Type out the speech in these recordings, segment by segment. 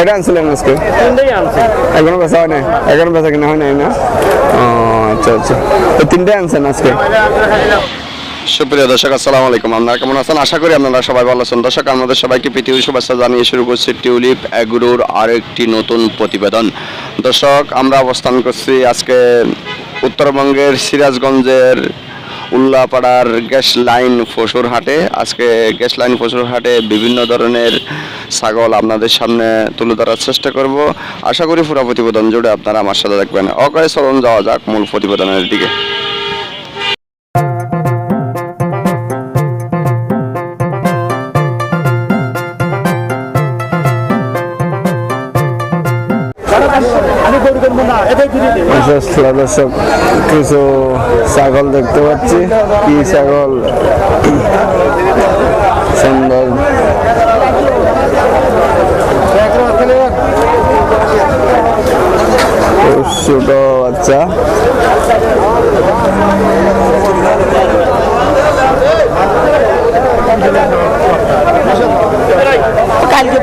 কয়টা আনছিলেন আজকে? এখনও বেচা হয় নাই? এখনও বেচা কিনা হয় নাই না? ও আচ্ছা আচ্ছা। তো তিনটে আনছেন আজকে? সুপ্রিয় দর্শক আসসালামু আলাইকুম। আপনারা কেমন আছেন? আশা করি আপনারা সবাই ভালো আছেন। দর্শক আমাদের সবাইকে পৃথিবীর শুভেচ্ছা জানিয়ে শুরু করছি টিউলিপ অ্যাগ্রোর আরেকটি নতুন প্রতিবেদন। দর্শক আমরা অবস্থান করছি আজকে উত্তরবঙ্গের সিরাজগঞ্জের উল্লাপাড়ার গ্যাস লাইন ফসুর হাটে আজকে গ্যাস লাইন ফসুর হাটে বিভিন্ন ধরনের ছাগল আপনাদের সামনে তুলে ধরার চেষ্টা করব। আশা করি পুরা প্রতিবেদন জুড়ে আপনারা আমার সাথে দেখবেন। অকারে চলন যাওয়া যাক মূল প্রতিবেদনের দিকে। দর্শক কিছু ছাগল দেখতে পাচ্ছি। কি ছাগল? সুন্দর। ছোট বাচ্চা।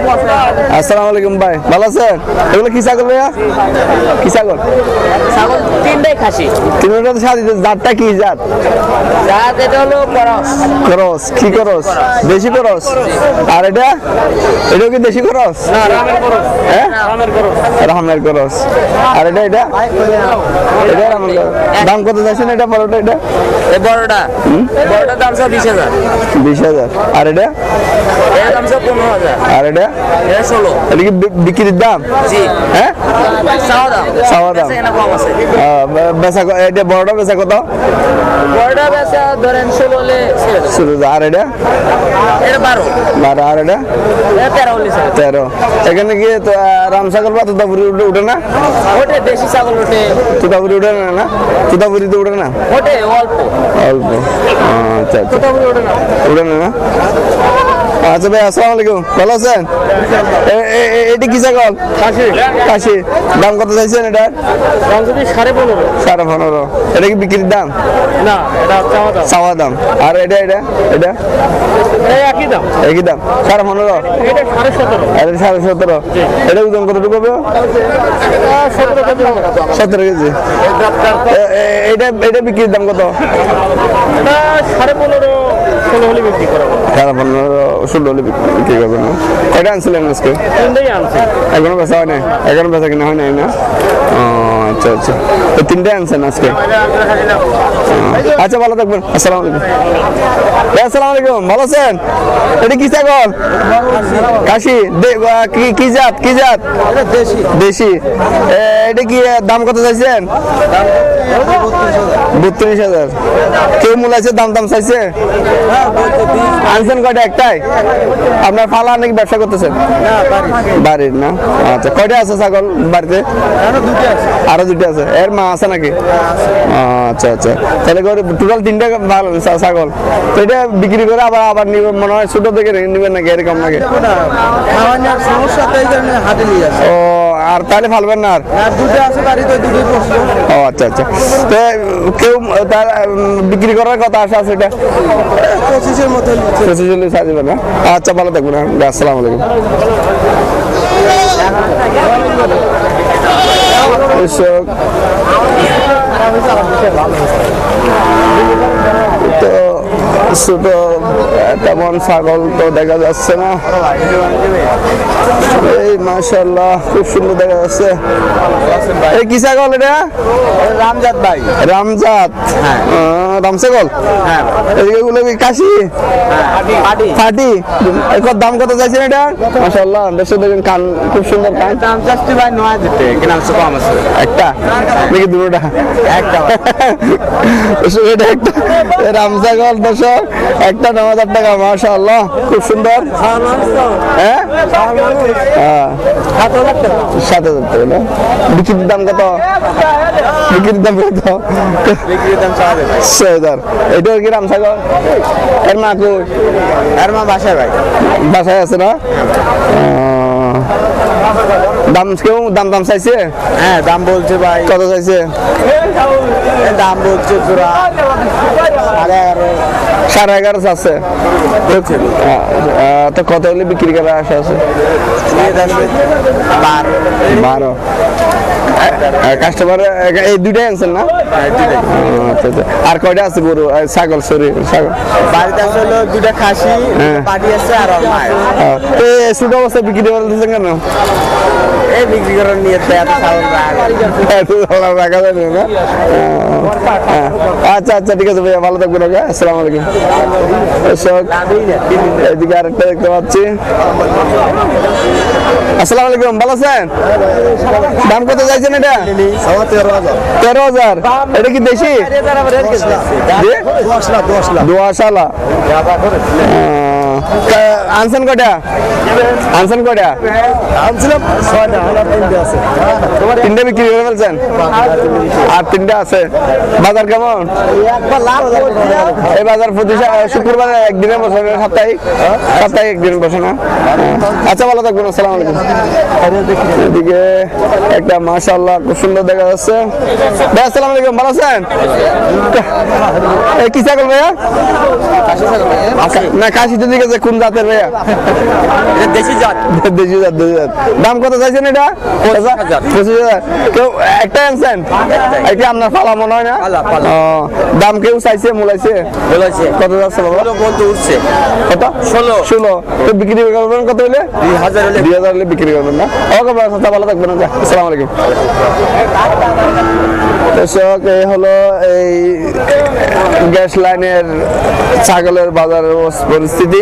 আসসালামু আলাইকুম ভাই ভালো আছেন? এগুলো কি ছাগল ভাইয়া? কি ছাগল? ছাগল তিনটাই খাসি। তিনটা তো সাথে জাতটা কি জাত? জাত এটা হলো করস। করস কি করস? দেশি করস? আর এটা? এটাও কি দেশি করস? না রামের করো হ্যাঁ? রামের করো রামের করস। আর এটা এটা? এটা রামের করস। দাম কত যাচ্ছেন এটা বড়টা এটা? এই বড়টা বড়টার দাম সব বিশ হাজার। আর এটা? এর দাম সব পনেরো হাজার। আর এটা? এটা ষোলো। কি বিক্রির দাম? হ্যাঁ? চাওয়া দাম। বেচা এটা বড়টা বেচা কত? বড়টা বেচা ধরেন ষোলো ছেড়ে আর এটা? বারো। এটা? তেরো এখানে কি রাম ছাগল বা তোতাপুরি উঠে উঠে না? ওটে দেশি ছাগল ওঠে। তোতাপুরি উঠে না না? তোতাপুরি তো উঠে না? ওটে অল্প। অল্প। আচ্ছা আচ্ছা। না। উঠে না না? আচ্ছা ভাই আসসালামু আলাইকুম। ভালো আছেন? এটি কি ছাগল? খাসি। কাশি দাম কত চাইছেন এটা? দাম যদি সাড়ে পনেরো। সাড়ে পনেরো। এটা কি বিক্রির দাম? না এটা চাওয়া দাম। চাওয়া দাম। আর এটা এটা এটা? একই দাম। একই দাম। সাড়ে পনেরো? এটা সাড়ে সতেরো। এটা সাড়ে সতেরো। এটা ওজন কতটুকু হবে? সতেরো কেজি এটা এটা বিক্রির দাম কত? সাড়ে পনেরো। ষোলো হলে বিক্রি করা হবে পনেরো ষোলো হলে বিক্রি করবেন না কয়টা আনছিলেন আজকে? তিনটেই আনছি। এখনও বেচা হয় নাই? এখনও বেচা কিনা হয় নাই না? আচ্ছা আচ্ছা। তো আনছেন আজকে? আচ্ছা ভালো থাকবেন। আসসালামু আলাইকুম। আসসালামু আলাইকুম। ভালো আছেন? এটা কি ছাগল? কাশি কি জাত? কি জাত? দেশি। দেশি এটা কি দাম কত চাইছেন? বত্রিশ হাজার। কেউ মূল আছে দাম দাম চাইছে? আনছেন কয়টা একটাই? আপনার ফালা নাকি ব্যবসা করতেছেন? বাড়ির। না? আচ্ছা কয়টা আছে ছাগল বাড়িতে? আরও দুটো আছে। এর মা আছে নাকি? আচ্ছা আচ্ছা। তাহলে টোটাল তিনটা ভালো ছাগল। তো এটা বিক্রি করে আবার আবার নিবে মনে হয় ছোট থেকে নিবেন নাকি এরকম নাকি? ও আর তাহলে ফালবেন না আর? ও আচ্ছা আচ্ছা। তো কেউ তার বিক্রি করার কথা আশা আছে এটা? পঁচিশের মতো পঁচিশ চল্লিশ আসবে না আচ্ছা ভালো থাকবেন হ্যাঁ। আসসালামু আলাইকুম। তো ছোট তেমন ছাগল তো দেখা যাচ্ছে না। এই মাশাল্লাহ খুব সুন্দর দেখা যাচ্ছে। এই কি ছাগল এটা? রামজাত ভাই। রামজাত? আহ, রাম ছাগল? হ্যাঁ। এগুলো কি কাশি ফাটি এর দাম কত চাইছেন এটা? মাশাআল্লাহ দর্শক দেখেন কান খুব সুন্দর কান। দাম ভাই নয় যেতে কিনা কম আছে। একটা? নাকি দুটোটা একটা এটা একটা। এ রামসাগর দর্শক একটা ন হাজার টাকা মাশাআল্লাহ। খুব সুন্দর। হ্যাঁ? হ্যাঁ। সাত হাজার টাকা না? বিক্রির দাম কত? বিক্রির দাম কত? ছয় হাজার। এটাও কি রামসাগর? এর মা কই? আর মা বাসায় ভাই। বাসায় আছে না? আহ, দাম কেউ দাম দাম চাইছে? হ্যাঁ দাম বলছে ভাই। কত চাইছে? দাম বলছে পুরা সাড়ে এগারো। সাড়ে এগারো আছে তো কত হলে বিক্রি করার আশা আছে? বারো। কাস্টমার এই দুইটাই আনছেন না? ও, আচ্ছা আচ্ছা। আর কয়টা আছে গরু? ছাগল সরি ছাগল। বাড়িতে আছে হলো দুটা খাসি হ্যাঁ। পাটি আছে আর ছোট অবস্থায় বিক্রি করে দিচ্ছেন কেন? এই বিক্রি করার নিয়ে এত সাউন্ড রাখা যাবে না আচ্ছা আচ্ছা ঠিক আছে ভাইয়া ভালো থাকবেন ওকে? আসসালামু আলাইকুম। এদিকে আরেকটা দেখতে পাচ্ছি। আসসালামু আলাইকুম ভালো আছেন? দাম কত চাইছেন এটা? তেরো হাজার। এটা কি দেশি? দোয়াশালা। আনসান কটা আনসান কটা আনছিলাম ছয়টা তিনটে আছে। তিনটে বিক্রি করে ফেলছেন? আর তিনটে আছে। বাজার কেমন? এই বাজার প্রতি শুক্রবার একদিনে বসে না সাপ্তাহিক? সাপ্তাহিক একদিন বসে না? আচ্ছা ভালো থাকবেন আসসালামু আলাইকুম। এদিকে একটা মাশাআল্লাহ খুব সুন্দর দেখা যাচ্ছে। ভাই আসসালামু আলাইকুম ভালো আছেন? এই কি ছাগল ভাইয়া? না কাশিতে দিকে যে কোন জাতের ভাইয়া দেশি জাত। দেশি জাত দেশি জাত। দাম কত চাইছেন এটা? পঁচিশ হাজার। কেউ একটা আনছেন? এটা আপনার ফালা মনে হয় না? ফালা, ফালা। ও, দাম কেউ চাইছে মোলাইছে? বলেছে কত যাচ্ছে বাবা? বলতে উঠছে। কত? ষোলো। ষোলো। তো বিক্রি করবেন কত হলে? দুই হাজার হলে। দুই হাজার হলে বিক্রি করবেন না? ওকে ভাই আচ্ছা, ভালো থাকবেন আসসালামু আলাইকুম। দর্শক এই হলো এই গ্যাস লাইনের ছাগলের বাজারের পরিস্থিতি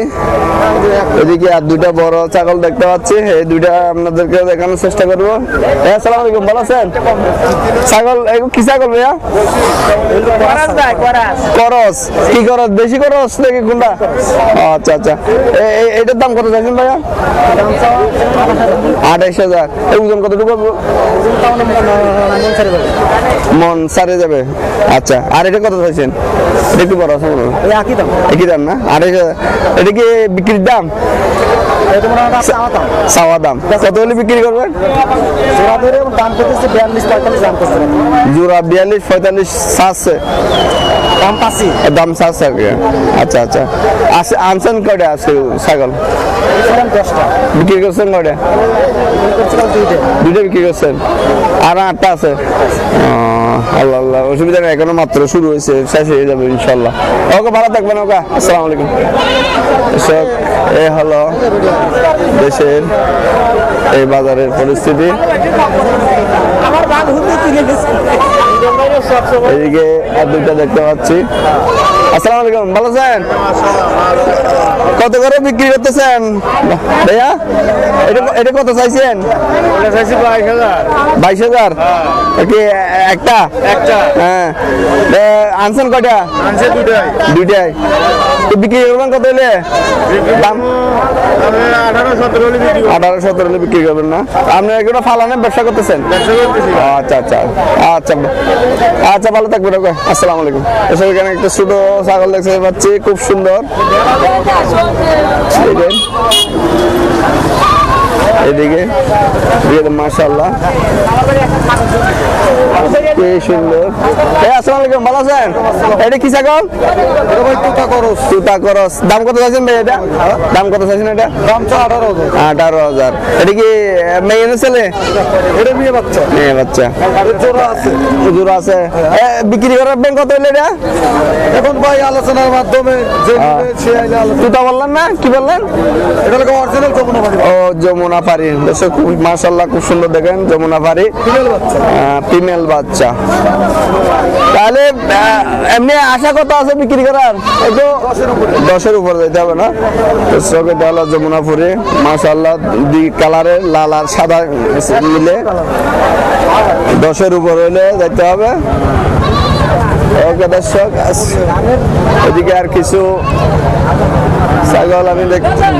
এদিকে আর দুইটা বড় ছাগল দেখতে পাচ্ছি এই দুইটা আপনাদেরকে দেখানোর চেষ্টা করব হ্যাঁ আসসালামু আলাইকুম ভালো আছেন ছাগল কি ছাগল ভাইয়া করস কি করস বেশি করস নাকি কোনটা আচ্ছা আচ্ছা এটার দাম কত চাইছেন ভাইয়া আঠাইশ হাজার ওজন কতটুকু? মন সারে যাবে। আচ্ছা আর এটা কত চাইছেন? একটু বড় আছে। একই দাম। একই দাম না? আর এটা কি বিক্রির দাম? চাওয়া দাম। কত হলে বিক্রি করবেন? জোড়া বিয়াল্লিশ পঁয়তাল্লিশ সাতছে দাম পাচ্ছি দাম কি। আচ্ছা আচ্ছা। আছে আনছেন কয়টা আছে ছাগল দশটা। বিক্রি করছেন কয়টা? দুইটা বিক্রি করছেন। আর আটটা আছে? আল্লাহ আল্লাহ। অসুবিধা নেই, এখনও মাত্র শুরু হয়েছে, শেষ হয়ে যাবে ইনশাল্লাহ। ওকে, ভালো থাকবেন, ওকে। আসসালামু আলাইকুম। এসব এ হলো দেশের এই বাজারের পরিস্থিতি। এদিকে আর দুইটা দেখতে পাচ্ছি। আসসালামু আলাইকুম ভালো আছেন? কত করে বিক্রি করতেছেন? ভাইয়া এটা এটা কত চাইছেন? বাইশ হাজার। কি একটা? একটা। হ্যাঁ। আনছেন কয়টা? আনছে দুটাই। দুইটাই। তো বিক্রি করবেন কত হলে? দাম? আঠারো সতেরো হলে বিক্রি করবেন না? আপনি এগুলো ফালানে ব্যবসা করতেছেন? আচ্ছা আচ্ছা। আচ্ছা আচ্ছা ভালো থাকবেন আসসালামু আলাইকুম। এসব এখানে একটা ছোট ছাগল দেখতে পাচ্ছি খুব সুন্দর। এদিকে মাশাল্লাহ। কি সুন্দর আসসালামু আলাইকুম ভালো আছেন? এটা কি ছাগল? তুতা করস। দাম কত চাইছেন ভাই এটা? দাম কত চাইছেন এটা? দাম তো আঠারো আঠারো হাজার। এটা কি মেয়ে না ছেলে? এটা মেয়ে বাচ্চা। মেয়ে বাচ্চা। জোড়া আছে। হুজুর আছে। এ, বিক্রি কত হলে এটা? এখন ভাই আলোচনার মাধ্যমে হ্যাঁ। তুতা বললেন না? কি বললেন? এটা অরিজিনাল যমুনা ও যমুনা পারি খুব মাশাল্লাহ খুব সুন্দর দেখেন যমুনা পারি ফিমেল বাচ্চা। ফিমেল বাচ্চা। তাহলে এমনি আশা কত আছে বিক্রি করার? একটু দশের উপর যেতে হবে না? এটা হলো যমুনাপুরে মাশাল্লাহ দুই কালারের লাল আর সাদা মিলে। দশের উপর হলে যেতে হবে। দর্শক, এদিকে আর কিছু ছাগল আমি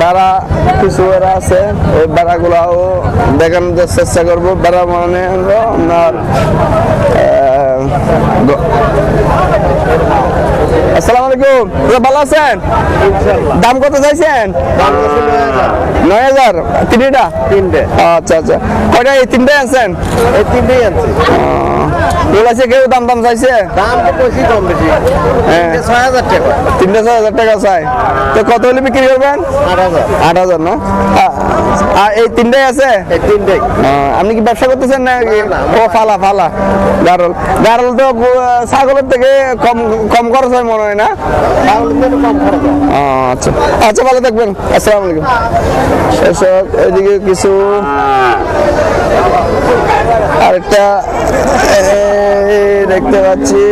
বেড়া কিছু বেড়া আছে। ওই বেড়াগুলাও দেখানোর চেষ্টা করব। বেড়া মানে আপনার Go. আলাইকুম। ভালো আছেন? দাম কত চাইছেন? নয় হাজার। তিনটা? তিনটে। আচ্ছা আচ্ছা। কয়টা এই তিনটে আনছেন? এই তিনটেই আনছি। বলেছে কেউ দাম দাম চাইছে? দাম তো বেশি কম বেশি। হ্যাঁ। ছয় হাজার টাকা। তিনটে ছয় হাজার টাকা চাই। তো কত হলে বিক্রি করবেন? আট হাজার। আট হাজার না? আর এই তিনটাই আছে? এই তিনটেই। আপনি কি ব্যবসা করতেছেন না? ও ফালা ফালা। গারল। গারল তো ছাগলের থেকে কম কম খরচ হয় মনে হয় না? আচ্ছা। আচ্ছা ভালো থাকবেন। আসসালামু আলাইকুম। এসব এদিকে কিছু আরেকটা দেখতে পাচ্ছি।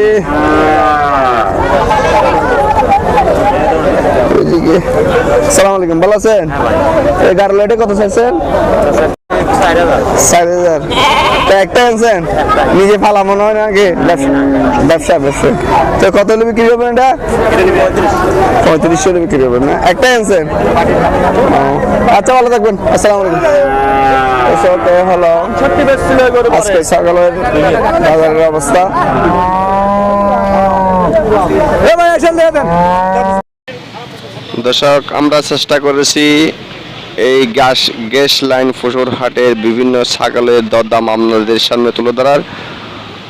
এদিকে। আলাইকুম, ভালো আছেন? এই এটা কত চাইছেন ষাট হাজার। তা একটা আনছেন? নিজে ফালা মনে হয় নাকি? ব্যবসা ব্যবসা ব্যবসা তো কত হলে বিক্রি করবেন এটা? পঁয়ত্রিশশো হলে বিক্রি করবেন না? একটাই আনছেন? আচ্ছা ভালো থাকবেন। আলাইকুম। হলো আজকে সকালের বাজারের অবস্থা। দর্শক, আমরা চেষ্টা করেছি এই গ্যাস গ্যাস লাইন ফসর হাটের বিভিন্ন ছাগলের দরদাম আপনাদের সামনে তুলে ধরার।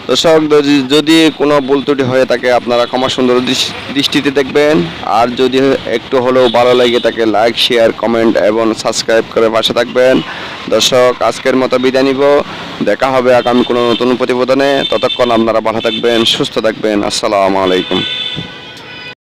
দর্শক, যদি- কোনো ভুল ত্রুটি হয়ে থাকে, আপনারা ক্ষমা সুন্দর দৃষ্টিতে দেখবেন। আর যদি একটু হলেও ভালো লাগে তাকে লাইক শেয়ার কমেন্ট এবং সাবস্ক্রাইব করে পাশে থাকবেন। দর্শক, আজকের মতো বিদায় নিব। দেখা হবে আগামী কোনো নতুন প্রতিবেদনে। ততক্ষণ আপনারা ভালো থাকবেন, সুস্থ থাকবেন। আসসালামু আলাইকুম।